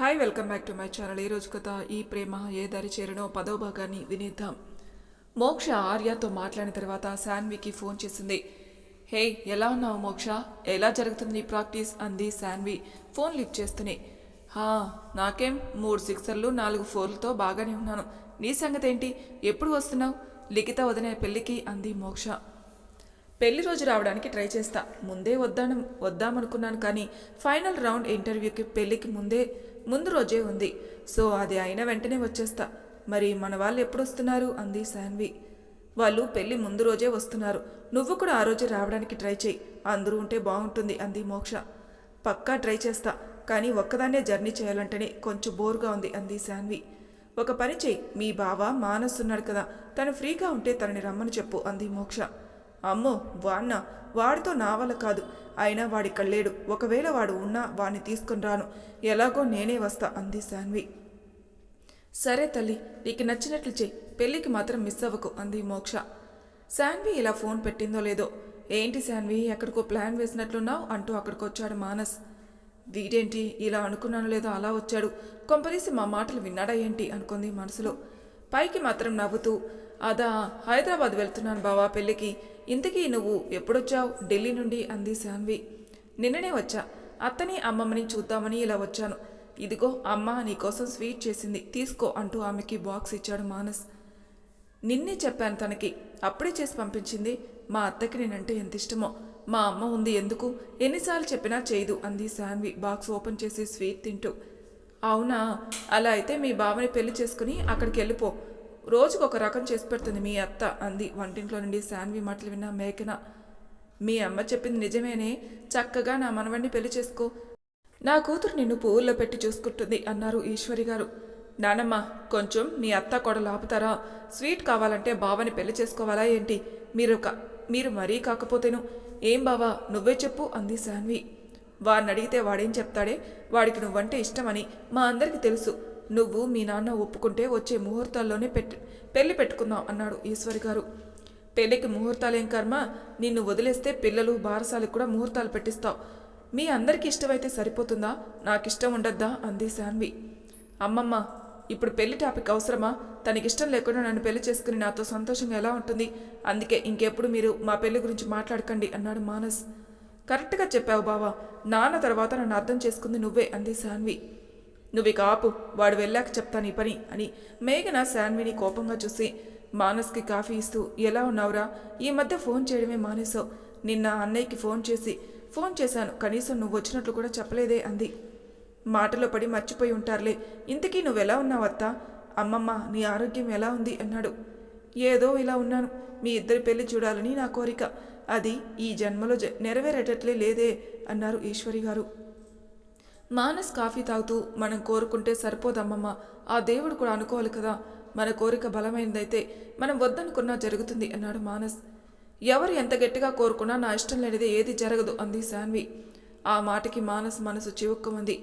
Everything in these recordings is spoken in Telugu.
Hi welcome back to my channel ఈరోజు కథ ఈ ప్రేమ ఏ దారి చేరినో పదో భాగాన్ని వినేద్దాం. మోక్ష ఆర్యతో మాట్లాడిన తర్వాత శాన్వికి ఫోన్ చేసింది. హే ఎలా ఉన్నావు మోక్ష? ఎలా జరుగుతుంది ప్రాక్టీస్? అంది శాన్వి ఫోన్ లిఫ్ట్ చేస్తూనే. హా నాకేం మూడు సిక్సర్లు నాలుగు ఫోర్లతో బాగానే ఉన్నాను. నీ సంగతి ఏంటి ఎప్పుడు వస్తున్నావు? లిఖిత వదిన పెళ్ళికి అంది మోక్ష. పెళ్ళి రోజు రావడానికి ట్రై చేస్తా. ముందే వద్దాను వద్దామనుకున్నాను కానీ ఫైనల్ రౌండ్ ఇంటర్వ్యూకి పెళ్ళికి ముందే ముందు రోజే ఉంది. సో అది అయిన వెంటనే వచ్చేస్తా. మరి మన వాళ్ళు ఎప్పుడు వస్తున్నారు అంది శాన్వి. వాళ్ళు పెళ్ళి ముందు రోజే వస్తున్నారు. నువ్వు కూడా ఆ రోజే రావడానికి ట్రై చేయి. అందరూ ఉంటే బాగుంటుంది అంది మోక్ష. పక్కా ట్రై చేస్తా. కానీ ఒక్కదాన్నే జర్నీ చేయాలంటేనే కొంచెం బోర్గా ఉంది అంది శాన్వి. ఒక పని చెయ్యి మీ బావ మానస్ ఉన్నాడు కదా తను ఫ్రీగా ఉంటే తనని రమ్మని చెప్పు అంది మోక్ష. అమ్మో వాన్న వాడితో నా వల్ల కాదు. అయినా వాడి కళ్ళేడు. ఒకవేళ వాడు ఉన్నా వాడిని తీసుకుని రాను. ఎలాగో నేనే వస్తా అంది శాన్వి. సరే తల్లి నీకు నచ్చినట్లు చెయ్యి పెళ్ళికి మాత్రం మిస్ అవ్వకు అంది మోక్ష. శాన్వి ఇలా ఫోన్ పెట్టిందో లేదో? ఏంటి శాన్వి ఎక్కడికో ప్లాన్ వేసినట్లున్నావు? అంటూ అక్కడికి వచ్చాడు మానస్. వీడేంటి? ఇలా అనుకున్నాను లేదో అలా వచ్చాడు. కొంపదీసి మా మాటలు విన్నాడా ఏంటి? అనుకుంది మనసులో. పైకి మాత్రం నవ్వుతూ అదా హైదరాబాద్ వెళ్తున్నాను బావా పెళ్ళికి. ఇంతకీ నువ్వు ఎప్పుడొచ్చావు? ఢిల్లీ నుండి అంది శాన్వి. నిన్ననే వచ్చా. అత్తని అమ్మమ్మని చూద్దామని ఇలా వచ్చాను. ఇదిగో అమ్మ నీకోసం స్వీట్ చేసింది. తీసుకో అంటూ ఆమెకి బాక్స్ ఇచ్చాడు మానస్. నిన్నే చెప్పాను తనకి. అప్పుడే చేసి పంపించింది. మా అత్తకి నేనంటే ఎంత ఇష్టమో. మా అమ్మ ఉంది ఎందుకు? ఎన్నిసార్లు చెప్పినా చేయదు అంది శాన్వి. బాక్స్ ఓపెన్ చేసి స్వీట్ తింటూ. అవునా? అలా అయితే మీ బావని పెళ్ళి చేసుకుని అక్కడికి వెళ్ళిపో. రోజుకు ఒక రకం చేసి పెడుతుంది మీ అత్త అంది. వంటింట్లో నుండి శాన్వి మాటలు విన్న మేకన మీ అమ్మ చెప్పింది నిజమేనే. చక్కగా నా మనవణ్ణి పెళ్ళి చేసుకో. నా కూతురు నిన్ను పువ్వుల్లో పెట్టి చూసుకుంటుంది అన్నారు ఈశ్వరి గారు. నానమ్మ కొంచెం మీ అత్త కూడా ఆపుతారా? స్వీట్ కావాలంటే బావని పెళ్ళి చేసుకోవాలా ఏంటి? మీరు ఒక మీరు మరీ కాకపోతేను. ఏం బావా నువ్వే చెప్పు అంది శాన్వి. వాడిని అడిగితే వాడేం చెప్తాడే? వాడికి నువ్వంటే ఇష్టమని మా అందరికీ తెలుసు. నువ్వు మీ నాన్న ఒప్పుకుంటే వచ్చే ముహూర్తాల్లోనే పెట్ పెళ్ళి పెట్టుకుందాం అన్నాడు ఈశ్వరి గారు. పెళ్ళికి ముహూర్తాలేం కర్మ? నిన్ను వదిలేస్తే పిల్లలు బారసాలకు కూడా ముహూర్తాలు పెట్టిస్తావు. మీ అందరికి ఇష్టమైతే సరిపోతుందా? నాకిష్టం ఉండద్దా? అంది శాన్వి. అమ్మమ్మ ఇప్పుడు పెళ్ళి టాపిక్ అవసరమా? తనకిష్టం లేకుండా నన్ను పెళ్ళి చేసుకుని నాతో సంతోషంగా ఎలా ఉంటుంది? అందుకే ఇంకెప్పుడు మీరు మా పెళ్ళి గురించి మాట్లాడకండి అన్నాడు మానస్. కరెక్ట్గా చెప్పావు బావా. నాన్న తర్వాత నన్ను అర్థం చేసుకుంది నువ్వే అంది శాన్వి. నువ్వు కాపు వాడు వెళ్ళాక చెప్తాను ఈ పని అని మేఘన శాన్విని కోపంగా చూసి మానస్కి కాఫీ ఇస్తూ ఎలా ఉన్నావురా? ఈ మధ్య ఫోన్ చేయడమే మానేశావు. నిన్న అన్నయ్యకి ఫోన్ చేసి ఫోన్ చేశాను కనీసం నువ్వు వచ్చినట్లు కూడా చెప్పలేదే అంది. మాటలో పడి మర్చిపోయి ఉంటారులే. ఇంతకీ నువ్వెలా ఉన్నావు అత్త? అమ్మమ్మ నీ ఆరోగ్యం ఎలా ఉంది? అన్నాడు. ఏదో ఇలా ఉన్నాను. మీ ఇద్దరి పెళ్ళి చూడాలని నా కోరిక. అది ఈ జన్మలో జ- నెరవేరేటట్లే లేదే అన్నారు ఈశ్వరి గారు. మానస్ కాఫీ తాగుతూ మనం కోరుకుంటే సరిపోదమ్మమ్మ. ఆ దేవుడు కూడా అనుకోవాలి కదా. మన కోరిక బలమైనదైతే మనం వద్దనుకున్నా జరుగుతుంది అన్నాడు మానస్. ఎవరు ఎంత గట్టిగా కోరుకున్నా నా ఇష్టం లేనిదే ఏది జరగదు అంది శాన్వి. ఆ మాటకి మానస్ మనసు చివుక్కుమంది.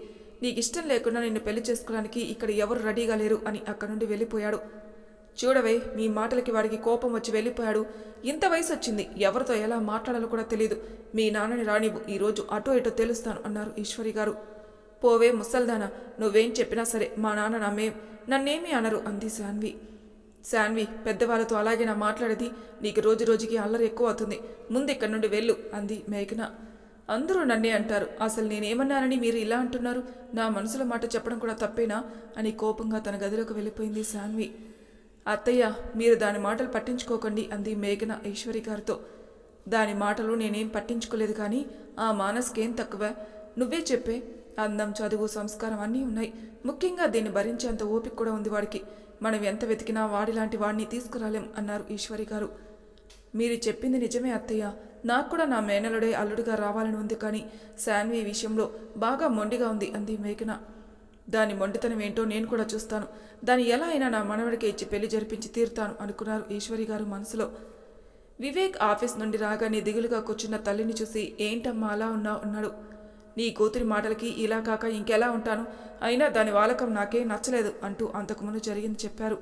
నీకు ఇష్టం లేకుండా నిన్ను పెళ్ళి చేసుకోవడానికి ఇక్కడ ఎవరు రెడీగా లేరు అని అక్కడి నుండి వెళ్ళిపోయాడు. చూడవే మీ మాటలకి వాడికి కోపం వచ్చి వెళ్ళిపోయాడు. ఇంత వయసు వచ్చింది ఎవరితో ఎలా మాట్లాడాలో కూడా తెలియదు మీ నాన్నని రానివ్వు. ఈరోజు అటో ఇటో తెలుస్తాను అన్నారు ఈశ్వరి గారు. పోవే ముసల్దానా నువ్వేం చెప్పినా సరే మా నాన్న నమ్మే నన్నేమీ అనరు అంది శాన్వి. శాన్వి పెద్దవాళ్ళతో అలాగే నా మాట్లాడేది నీకు రోజు రోజుకి అల్లరి ఎక్కువ అవుతుంది ముందు ఇక్కడి నుండి వెళ్ళు అంది మేఘన. అందరూ నన్నే అంటారు అసలు నేనేమన్నానని మీరు ఇలా అంటున్నారు? నా మనసులో మాట చెప్పడం కూడా తప్పేనా? అని కోపంగా తన గదిలోకి వెళ్ళిపోయింది శాన్వి. అత్తయ్య మీరు దాని మాటలు పట్టించుకోకండి అంది మేఘన ఈశ్వరి గారితో. దాని మాటలు నేనేం పట్టించుకోలేదు కానీ ఆ మానస్కేం తక్కువ? నువ్వే చెప్పే. అందం చదువు సంస్కారం అన్నీ ఉన్నాయి. ముఖ్యంగా దీన్ని భరించేంత ఓపిక కూడా ఉంది వాడికి. మనం ఎంత వెతికినా వాడిలాంటి వాడిని తీసుకురాలేం అన్నారు ఈశ్వరి గారు. మీరు చెప్పింది నిజమే అత్తయ్య. నాకు కూడా నా మేనలుడే అల్లుడిగా రావాలని ఉంది కానీ శాన్వి విషయంలో బాగా మొండిగా ఉంది అంది మేఘన. దాని మొండితనం ఏంటో నేను కూడా చూస్తాను. దాన్ని ఎలా అయినా నా మనవడికి ఇచ్చి పెళ్ళి జరిపించి తీరుతాను అనుకున్నారు ఈశ్వరి గారు మనసులో. వివేక్ ఆఫీస్ నుండి రాగానే దిగులుగా కూర్చున్న తల్లిని చూసి ఏంటమ్మా అలా ఉన్నావు? అన్నాడు. నీ కూతురి మాటలకి ఇలా కాక ఇంకెలా ఉంటాను? అయినా దాని వాలకం నాకే నచ్చలేదు అంటూ అంతకుముందు జరిగింది చెప్పారు.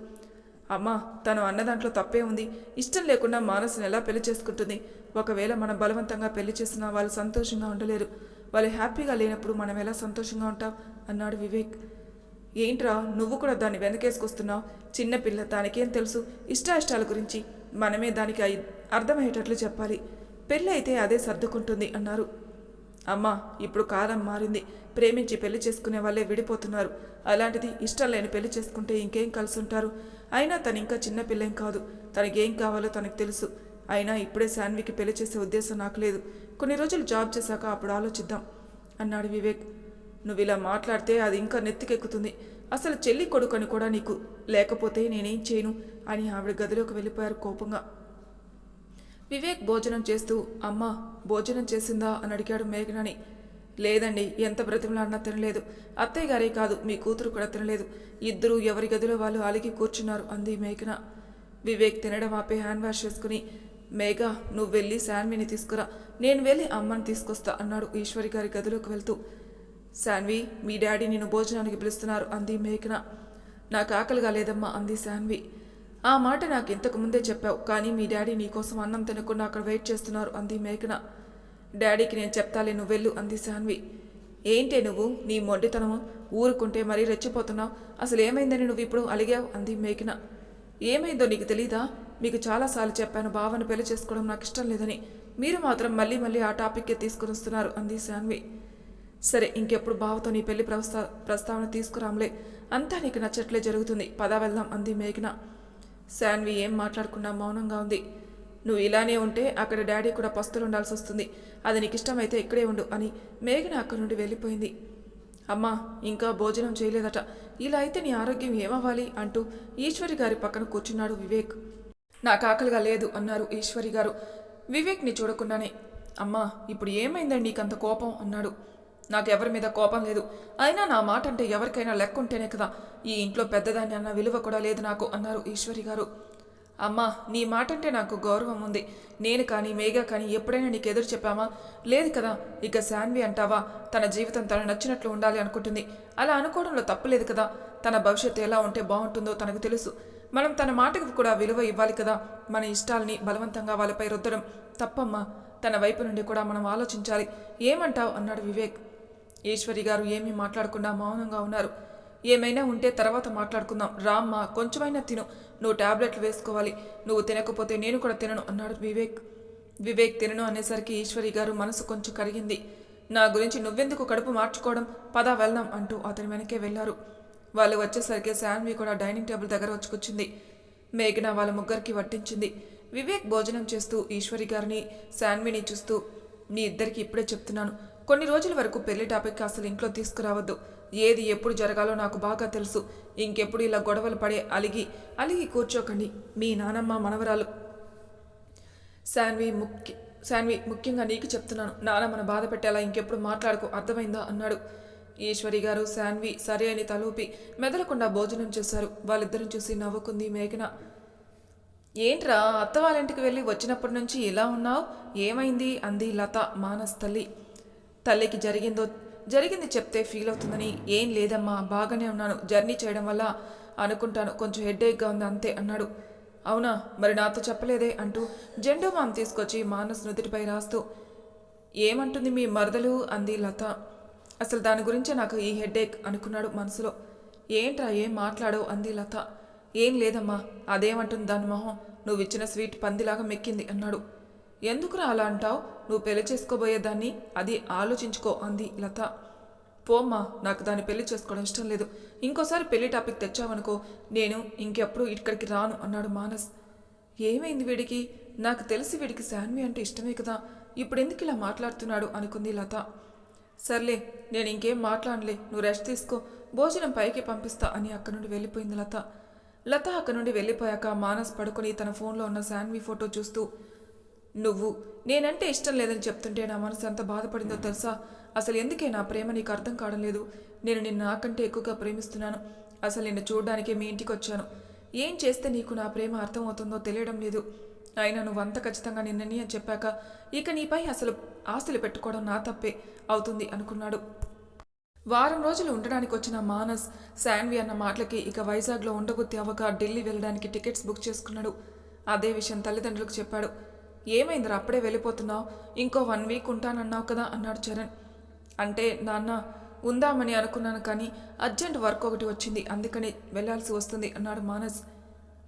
అమ్మా తను అన్న దాంట్లో తప్పే ఉంది. ఇష్టం లేకుండా మానసుని ఎలా పెళ్ళి చేసుకుంటుంది? ఒకవేళ మనం బలవంతంగా పెళ్ళి చేసినా వాళ్ళు సంతోషంగా ఉండలేరు. వాళ్ళు హ్యాపీగా లేనప్పుడు మనం ఎలా సంతోషంగా ఉంటాం? అన్నాడు వివేక్. ఏంట్రా నువ్వు కూడా దాన్ని వెనకేసుకొస్తున్నావు? చిన్నపిల్ల దానికేం తెలుసు? ఇష్టాయిష్టాల గురించి మనమే దానికి అర్థమయ్యేటట్లు చెప్పాలి. పెళ్ళి అయితే అదే సర్దుకుంటుంది అన్నారు. అమ్మా ఇప్పుడు కాలం మారింది. ప్రేమించి పెళ్ళి చేసుకునే వాళ్ళే విడిపోతున్నారు. అలాంటిది ఇష్టం లేని పెళ్ళి చేసుకుంటే ఇంకేం కలిసి ఉంటారు అయినా తను ఇంకా చిన్న పిల్లేం కాదు. తనకేం కావాలో తనకు తెలుసు. అయినా ఇప్పుడే శాన్వికి పెళ్ళి చేసే ఉద్దేశం నాకు లేదు. కొన్ని రోజులు జాబ్ చేశాక అప్పుడు ఆలోచిద్దాం అన్నాడు వివేక్. నువ్వు ఇలా మాట్లాడితే అది ఇంకా నెత్తికెక్కుతుంది. అసలు చెల్లి కొడుకు అని కూడా నీకు లేకపోతే నేనేం చేయను అని ఆవిడ గదిలోకి వెళ్ళిపోయారు కోపంగా. వివేక్ భోజనం చేస్తూ అమ్మ భోజనం చేసిందా? అని అడిగాడు మేఘనని. లేదండి ఎంత బ్రతిమలాడినా తినలేదు. అత్తయ్య గారే కాదు మీ కూతురు కూడా తినలేదు. ఇద్దరు ఎవరి గదిలో వాళ్ళు అలిగి కూర్చున్నారు అంది మేఘన. వివేక్ తినడం ఆపే హ్యాండ్ వాష్ చేసుకుని మేఘ నువ్వు వెళ్ళి శాన్విని తీసుకురా. నేను వెళ్ళి అమ్మని తీసుకొస్తా అన్నాడు ఈశ్వరి గారి గదిలోకి వెళ్తూ. శాన్వి మీ డాడీ నిన్ను భోజనానికి పిలుస్తున్నారు అంది మేఘన. నాకు ఆకలిగా లేదమ్మా అంది శాన్వి. ఆ మాట నాకు ఇంతకు ముందే చెప్పావు కానీ మీ డాడీ నీకోసం అన్నం తినకుండా అక్కడ వెయిట్ చేస్తున్నారు అంది మేఘన. డాడీకి నేను చెప్తాలే నువ్వు వెళ్ళు అంది శాన్వి. ఏంటే నువ్వు? నీ మొండితనము? ఊరుకుంటే మరీ రెచ్చిపోతున్నావు. అసలు ఏమైందని నువ్వు ఇప్పుడు అలిగావు? అంది మేఘన. ఏమైందో నీకు తెలీదా? మీకు చాలాసార్లు చెప్పాను బావను పెళ్ళి చేసుకోవడం నాకు ఇష్టం లేదని. మీరు మాత్రం మళ్ళీ మళ్ళీ ఆ టాపిక్కే తీసుకుని వస్తున్నారు అంది శాన్వి. సరే ఇంకెప్పుడు బావతో నీ పెళ్ళి ప్రస్తా ప్రస్తావన తీసుకురాంలే అంతా నీకు నచ్చట్లే జరుగుతుంది. పదా వెళ్దాం అంది మేఘన. శాన్వి ఏం మాట్లాడకుండా మౌనంగా ఉంది. నువ్వు ఇలానే ఉంటే అక్కడ డాడీ కూడా పస్తులు ఉండాల్సి వస్తుంది. అది నీకు ఇష్టమైతే ఇక్కడే ఉండు అని మేఘన అక్కడి నుండి వెళ్ళిపోయింది. అమ్మా ఇంకా భోజనం చేయలేదట. ఇలా అయితే నీ ఆరోగ్యం ఏమవ్వాలి అంటూ ఈశ్వరి గారి పక్కన కూర్చున్నాడు వివేక్. నాకు ఆకలిగా లేదు అన్నారు ఈశ్వరి గారు. వివేక్ని చూడకుండానే అమ్మా ఇప్పుడు ఏమైందండి నీకంత కోపం? అన్నాడు. నాకు ఎవరి మీద కోపం లేదు. అయినా నా మాట అంటే ఎవరికైనా లెక్క ఉంటేనే కదా. ఈ ఇంట్లో పెద్దదాన్ని అన్న విలువ కూడా లేదు నాకు అన్నారు ఈశ్వరి గారు. అమ్మా నీ మాట అంటే నాకు గౌరవం ఉంది. నేను కానీ మేఘా కానీ ఎప్పుడైనా నీకు ఎదురు చెప్పామా? లేదు కదా ఇక శాన్వి అంటావా? తన జీవితం తన నచ్చినట్లు ఉండాలి అనుకుంటుంది. అలా అనుకోవడంలో తప్పులేదు కదా. తన భవిష్యత్తు ఎలా ఉంటే బాగుంటుందో తనకు తెలుసు. మనం తన మాటకు కూడా విలువ ఇవ్వాలి కదా. మన ఇష్టాలని బలవంతంగా వాళ్ళపై రుద్దడం తప్పమ్మా. తన వైపు నుండి కూడా మనం ఆలోచించాలి. ఏమంటావు? అన్నాడు వివేక్. ఈశ్వరి గారు ఏమీ మాట్లాడకుండా మౌనంగా ఉన్నారు. ఏమైనా ఉంటే తర్వాత మాట్లాడుకుందాం. రామ్మా కొంచెమైనా తిను. నువ్వు టాబ్లెట్లు వేసుకోవాలి. నువ్వు తినకపోతే నేను కూడా తినను అన్నాడు వివేక్. వివేక్ తినను అనేసరికి ఈశ్వరి గారు మనసు కొంచెం కరిగింది. నా గురించి నువ్వెందుకు కడుపు మార్చుకోవడం? పదా వెళ్దాం అంటూ అతని వెనకే వెళ్ళారు. వాళ్ళు వచ్చేసరికి శాన్వి కూడా డైనింగ్ టేబుల్ దగ్గర వచ్చుకొచ్చింది. మేఘన వాళ్ళ ముగ్గురికి వడ్డించింది వివేక్ భోజనం చేస్తూ ఈశ్వరి గారిని శాన్విని చూస్తూ మీ ఇద్దరికి ఇప్పుడే చెప్తున్నాను. కొన్ని రోజుల వరకు పెళ్ళి టాపిక్ అసలు ఇంట్లో తీసుకురావద్దు. ఏది ఎప్పుడు జరగాలో నాకు బాగా తెలుసు. ఇంకెప్పుడు ఇలా గొడవలు పడే అలిగి అలిగి కూర్చోకండి. మీ నానమ్మ మనవరాలు. శాన్వి ముఖ్య శాన్వి ముఖ్యంగా నీకు చెప్తున్నాను. నాన్న మన బాధ పెట్టేలా ఇంకెప్పుడు మాట్లాడుకో అర్థమైందా? అన్నాడు. ఈశ్వరి గారు శాన్వి సరే అని తలూపి మెదలకుండా భోజనం చేశారు. వాళ్ళిద్దరిని చూసి నవ్వుకుంది మేఘన. ఏంట్రా అత్త వాళ్ళ ఇంటికి వెళ్ళి వచ్చినప్పటి నుంచి ఇలా ఉన్నావు? ఏమైంది? అంది లత మానస్ తల్లి తల్లికి జరిగిందో జరిగింది చెప్తే ఫీల్ అవుతుందని ఏం లేదమ్మా బాగానే ఉన్నాను జర్నీ చేయడం వల్ల అనుకుంటాను కొంచెం హెడ్ఏక్గా ఉంది అంతే అన్నాడు. అవునా మరి నాతో చెప్పలేదే అంటూ జెండో మామ్ తీసుకొచ్చి మానస్ నుదుటిపై రాస్తూ ఏమంటుంది మీ మరదలు? అంది లత. అసలు దాని గురించే నాకు ఈ హెడ్ఏక్ అనుకున్నాడు మనసులో. ఏంట్రా ఏం మాట్లాడవు? అంది లత. ఏం లేదమ్మా అదేమంటుంది దాని మొహం? నువ్వు ఇచ్చిన స్వీట్ పందిలాగా మెక్కింది అన్నాడు. ఎందుకురా అలా అంటావు? నువ్వు పెళ్ళి చేసుకోబోయేదాన్ని అది ఆలోచించుకో అంది లత. పోమ్మా నాకు దాన్ని పెళ్ళి చేసుకోవడం ఇష్టం లేదు. ఇంకోసారి పెళ్ళి టాపిక్ తెచ్చావనుకో నేను ఇంకెప్పుడు ఇక్కడికి రాను అన్నాడు మానస్. ఏమైంది వీడికి? నాకు తెలిసి వీడికి శాన్వి అంటే ఇష్టమే కదా. ఇప్పుడు ఎందుకు ఇలా మాట్లాడుతున్నాడు అనుకుంది లత. సర్లే నేను ఇంకేం మాట్లాడలే నువ్వు రెస్ట్ తీసుకో. భోజనం పైకి పంపిస్తా అని అక్కడి నుండి వెళ్ళిపోయింది లత. లత అక్కడి నుండి వెళ్ళిపోయాక మానస్ పడుకొని తన ఫోన్లో ఉన్న శాన్వి ఫోటో చూస్తూ నువ్వు. నేనంటే ఇష్టం లేదని చెప్తుంటే నా మనసు ఎంత బాధపడిందో తెలుసా? అసలు ఎందుకే నా ప్రేమ నీకు అర్థం కావడం లేదు? నేను నిన్ను నాకంటే ఎక్కువగా ప్రేమిస్తున్నాను. అసలు నిన్ను చూడడానికే మీ ఇంటికి వచ్చాను ఏం చేస్తే నీకు నా ప్రేమ అర్థమవుతుందో తెలియడం లేదు. అయినా నువ్వు అంత ఖచ్చితంగా నిన్నని అని చెప్పాక ఇక నీపై అసలు ఆస్తులు పెట్టుకోవడం నా తప్పే అవుతుంది అనుకున్నాడు. వారం రోజులు ఉండడానికి వచ్చిన మానస్ శాన్వి అన్న మాటలకి ఇక వైజాగ్లో ఉండబుద్ధి అవ్వక ఢిల్లీ వెళ్ళడానికి టికెట్స్ బుక్ చేసుకున్నాడు. అదే విషయం తల్లిదండ్రులకు చెప్పాడు. ఏమైందిరా? అప్పుడే వెళ్ళిపోతున్నావు. ఇంకో వన్ వీక్ ఉంటానన్నావు కదా అన్నాడు చరణ్. అంటే నాన్న ఉందామని అనుకున్నాను కానీ అర్జెంట్ వర్క్ ఒకటి వచ్చింది. అందుకని వెళ్ళాల్సి వస్తుంది అన్నాడు మానస్.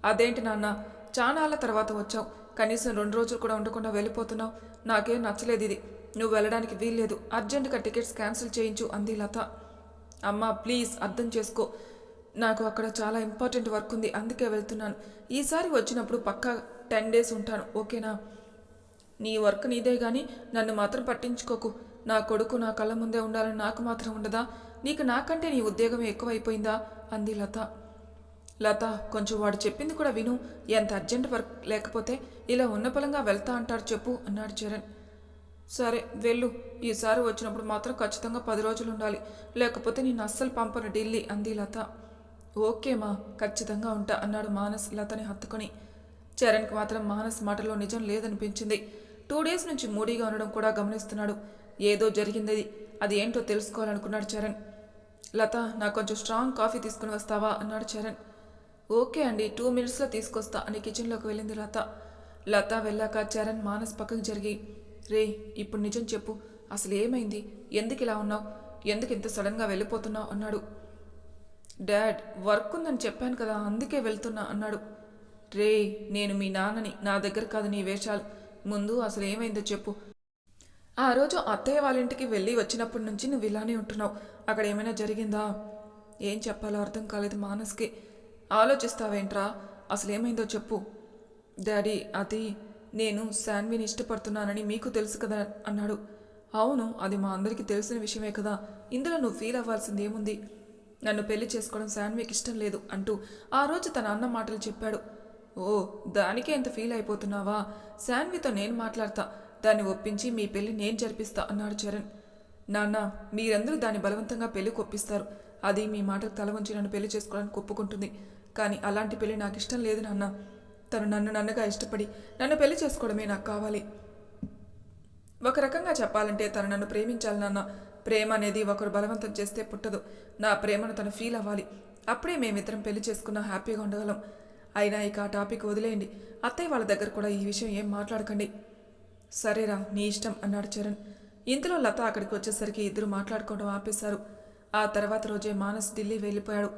అదేంటి నాన్న? చానాళ్ళ తర్వాత వచ్చావు. కనీసం రెండు రోజులు కూడా ఉండకుండా వెళ్ళిపోతున్నావు. నాకేం నచ్చలేదు ఇది. నువ్వు వెళ్ళడానికి వీల్లేదు. అర్జెంటుగా టికెట్స్ క్యాన్సిల్ చేయించు అంది లత. అమ్మా ప్లీజ్ అర్థం చేసుకో. నాకు అక్కడ చాలా ఇంపార్టెంట్ వర్క్ ఉంది. అందుకే వెళ్తున్నాను. ఈసారి వచ్చినప్పుడు పక్కా టెన్ డేస్ ఉంటాను. ఓకేనా? నీ వర్క్ నీదే గాని నన్ను మాత్రం పట్టించుకోకు. నా కొడుకు నా కళ్ళ ముందే ఉండాలని నాకు మాత్రం ఉండదా? నీకు నాకంటే నీ ఉద్యోగం ఎక్కువైపోయిందా? అంది లత. లత కొంచెం వాడు చెప్పింది కూడా విను. ఎంత అర్జెంట్ వర్క్ లేకపోతే ఇలా ఉన్న పలంగా వెళ్తా అంటారు చెప్పు అన్నాడు చరణ్ సరే వెళ్ళు. ఈసారి వచ్చినప్పుడు మాత్రం ఖచ్చితంగా పది రోజులు ఉండాలి. లేకపోతే నేను అస్సలు పంపను ఢిల్లీ అంది లత. ఓకేమా ఖచ్చితంగా ఉంటా అన్నాడు మానస్ లతని హత్తుకొని. చరణ్కి మాత్రం మానస్ మాటలో నిజం లేదనిపించింది. టూ డేస్ నుంచి మూడీగా ఉండడం కూడా గమనిస్తున్నాడు. ఏదో జరిగింది అది ఏంటో తెలుసుకోవాలనుకున్నాడు చరణ్. లత నాకు కొంచెం స్ట్రాంగ్ కాఫీ తీసుకుని వస్తావా? అన్నాడు చరణ్. ఓకే అండి టూ మినిట్స్లో తీసుకొస్తా అని కిచెన్లోకి వెళ్ళింది లత. లత వెళ్ళాక చరణ్ మానస్ పక్కకు జరిగి రే ఇప్పుడు నిజం చెప్పు. అసలు ఏమైంది? ఎందుకు ఇలా ఉన్నావు? ఎందుకు ఇంత సడన్గా వెళ్ళిపోతున్నావు? అన్నాడు. డాడ్ వర్క్ ఉందని చెప్పాను కదా అందుకే వెళ్తున్నా అన్నాడు. రే నేను మీ నాన్నని నా దగ్గర కాదు నీ వేషాలు. ముందు అసలు ఏమైందో చెప్పు. ఆ రోజు అత్తయ్య వాళ్ళ ఇంటికి వెళ్ళి వచ్చినప్పటి నుంచి నువ్వు ఇలానే ఉంటున్నావు. అక్కడ ఏమైనా జరిగిందా? ఏం చెప్పాలో అర్థం కాలేదు మానస్కి. ఆలోచిస్తావేంట్రా? అసలు ఏమైందో చెప్పు. డాడీ అది నేను శాన్విని ఇష్టపడుతున్నానని మీకు తెలుసు కదా అన్నాడు. అవును అది మా అందరికీ తెలిసిన విషయమే కదా. ఇందులో నువ్వు ఫీల్ అవ్వాల్సింది ఏముంది? నన్ను పెళ్ళి చేసుకోవడం శాన్వికి ఇష్టం లేదు అంటూ ఆ రోజు తన అన్న మాటలు చెప్పాడు. ఓ దానికే ఎంత ఫీల్ అయిపోతున్నావా? శాన్వితో నేను మాట్లాడతా. దాన్ని ఒప్పించి మీ పెళ్ళి నేను జరిపిస్తా అన్నాడు చరణ్. నాన్న మీరందరూ దాన్ని బలవంతంగా పెళ్ళి కొప్పిస్తారు. అది మీ మాటకు తల వంచి నన్ను పెళ్ళి చేసుకోవడానికి ఒప్పుకుంటుంది కానీ అలాంటి పెళ్ళి నాకు ఇష్టం లేదు నాన్న. తను నన్ను నన్నగా ఇష్టపడి నన్ను పెళ్ళి చేసుకోవడమే నాకు కావాలి. ఒక రకంగా చెప్పాలంటే తను నన్ను ప్రేమించాలి నాన్న. ప్రేమ అనేది ఒకరు బలవంతం చేస్తే పుట్టదు. నా ప్రేమను తను ఫీల్ అవ్వాలి. అప్పుడే మేమిద్దరం పెళ్ళి చేసుకున్నా హ్యాపీగా ఉండగలం. అయినా ఇక ఆ టాపిక్ వదిలేయండి. అత్తయ్య వాళ్ళ దగ్గర కూడా ఈ విషయం ఏం మాట్లాడకండి. సరేరా నీ ఇష్టం అన్నాడు చరణ్. ఇంతలో లత అక్కడికి వచ్చేసరికి ఇద్దరు మాట్లాడుకోవడం ఆపేశారు. ఆ తర్వాత రోజే మానస్ ఢిల్లీ వెళ్ళిపోయాడు.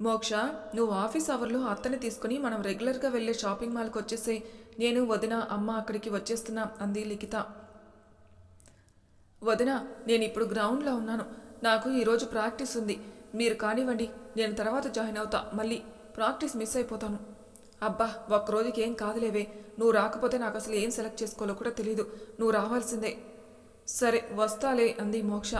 మోక్ష నువ్వు ఆఫీస్ అవర్లో అత్తని తీసుకుని మనం రెగ్యులర్గా వెళ్ళే షాపింగ్ మాల్కి వచ్చేసే. నేను వదిన అమ్మ అక్కడికి వచ్చేస్తున్నా అంది లిఖిత. వదిన నేను ఇప్పుడు గ్రౌండ్లో ఉన్నాను. నాకు ఈరోజు ప్రాక్టీస్ ఉంది. మీరు కానివ్వండి నేను తర్వాత జాయిన్ అవుతా. మళ్ళీ ప్రాక్టీస్ మిస్ అయిపోతాను. అబ్బా ఒక్క రోజుకి ఏం కాదులేవే. నువ్వు రాకపోతే నాకు అసలు ఏం సెలెక్ట్ చేసుకోవాలో కూడా తెలియదు నువ్వు రావాల్సిందే. సరే వస్తాలే అంది మోక్ష.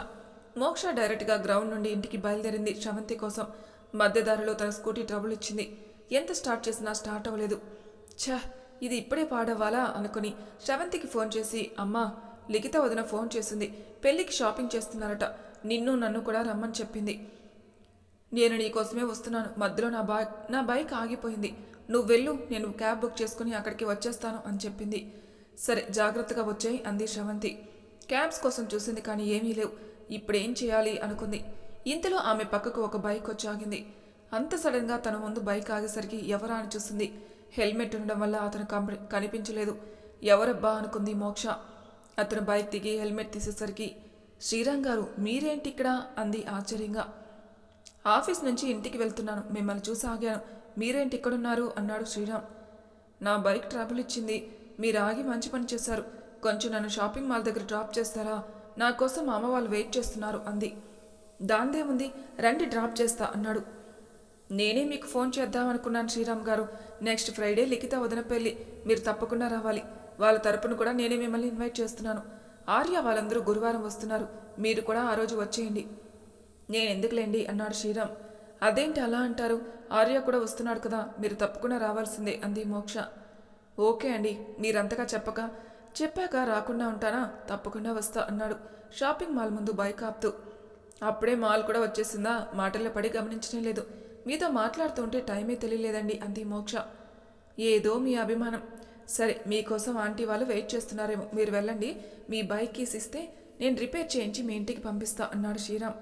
మోక్ష డైరెక్ట్గా గ్రౌండ్ నుండి ఇంటికి బయలుదేరింది శ్రవంతి కోసం. మధ్యదారిలో తన స్కూటీ ట్రబుల్ ఇచ్చింది. ఎంత స్టార్ట్ చేసినా స్టార్ట్ అవ్వలేదు. ఛ ఇది ఇప్పుడే పాడవ్వాలా అనుకుని శ్రవంతికి ఫోన్ చేసి అమ్మా లిఖిత వదిన ఫోన్ చేసింది. పెళ్ళికి షాపింగ్ చేస్తున్నారట. నిన్ను నన్ను కూడా రమ్మని చెప్పింది. నేను నీకోసమే వస్తున్నాను. మధ్యలో నా బైక్ నా బైక్ ఆగిపోయింది. నువ్వు వెళ్ళు నేను క్యాబ్ బుక్ చేసుకుని అక్కడికి వచ్చేస్తాను అని చెప్పింది. సరే జాగ్రత్తగా వచ్చాయి అంది శ్రవంతి. క్యాబ్స్ కోసం చూసింది కానీ ఏమీ లేవు. ఇప్పుడేం చేయాలి అనుకుంది. ఇంతలో ఆమె పక్కకు ఒక బైక్ వచ్చి ఆగింది. అంత సడన్గా తన ముందు బైక్ ఆగేసరికి ఎవరా అని చూసింది. హెల్మెట్ ఉండడం వల్ల అతను కనిపించలేదు. ఎవరబ్బా అనుకుంది మోక్ష. అతను బైక్ దిగి హెల్మెట్ తీసేసరికి శ్రీరామ్ గారు మీరేంటి ఇక్కడ? అంది ఆశ్చర్యంగా. ఆఫీస్ నుంచి ఇంటికి వెళ్తున్నాను. మిమ్మల్ని చూసి ఆగాను. మీరేంటి ఇక్కడున్నారు? అన్నాడు శ్రీరామ్. నా బైక్ ట్రాబుల్ ఇచ్చింది. మీరు ఆగి మంచి పని చేశారు. కొంచెం నన్ను షాపింగ్ మాల్ దగ్గర డ్రాప్ చేస్తారా? నా కోసం మా అమ్మ వాళ్ళు వెయిట్ చేస్తున్నారు అంది. దాందేముంది రండి డ్రాప్ చేస్తా అన్నాడు. నేనే మీకు ఫోన్ చేద్దామనుకున్నాను శ్రీరామ్ గారు. నెక్స్ట్ ఫ్రైడే లిఖిత వదిన పెళ్ళి. మీరు తప్పకుండా రావాలి. వాళ్ళ తరపున కూడా నేనే మిమ్మల్ని ఇన్వైట్ చేస్తున్నాను. ఆర్య వాళ్ళందరూ గురువారం వస్తున్నారు. మీరు కూడా ఆ రోజు వచ్చేయండి. నేను ఎందుకులేండి అన్నాడు శ్రీరామ్. అదేంటి అలా అంటారు? ఆర్య కూడా వస్తున్నాడు కదా మీరు తప్పకుండా రావాల్సిందే అంది మోక్ష. ఓకే అండి మీరంతగా చెప్పక చెప్పాక రాకుండా ఉంటానా? తప్పకుండా వస్తా అన్నాడు. షాపింగ్ మాల్ ముందు బైక్ ఆపుతూ అప్పుడే మాల్ కూడా వచ్చేసిందా? మాటల్లో పడి గమనించడం లేదు. మీతో మాట్లాడుతుంటే టైమే తెలియలేదండి అంది మోక్ష. ఏదో మీ అభిమానం. సరే మీకోసం ఆంటీ వాళ్ళు వెయిట్ చేస్తున్నారేమో. మీరు వెళ్ళండి మీ బైక్ కీస్ ఇస్తే నేను రిపేర్ చేయించి మీ ఇంటికి పంపిస్తా అన్నాడు శ్రీరామ్.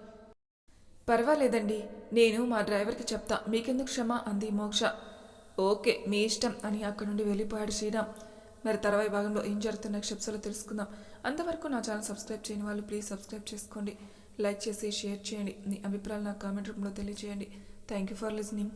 పర్వాలేదండి. నేను మా డ్రైవర్కి చెప్తా. మీకెందుకు క్షమ? అంది మోక్ష. ఓకే మీ ఇష్టం అని అక్కడి నుండి వెళ్ళిపోయాడు శ్రీరామ్. మరి తర్వాయి భాగంలో ఏం జరుగుతున్న క్షిప్సలో తెలుసుకుందాం. అంతవరకు నా ఛానల్ సబ్స్క్రైబ్ చేయని వాళ్ళు ప్లీజ్ సబ్స్క్రైబ్ చేసుకోండి. లైక్ చేసి షేర్ చేయండి. మీ అభిప్రాయాలు నా కామెంట్ రూపంలో తెలియజేయండి. Thank you for listening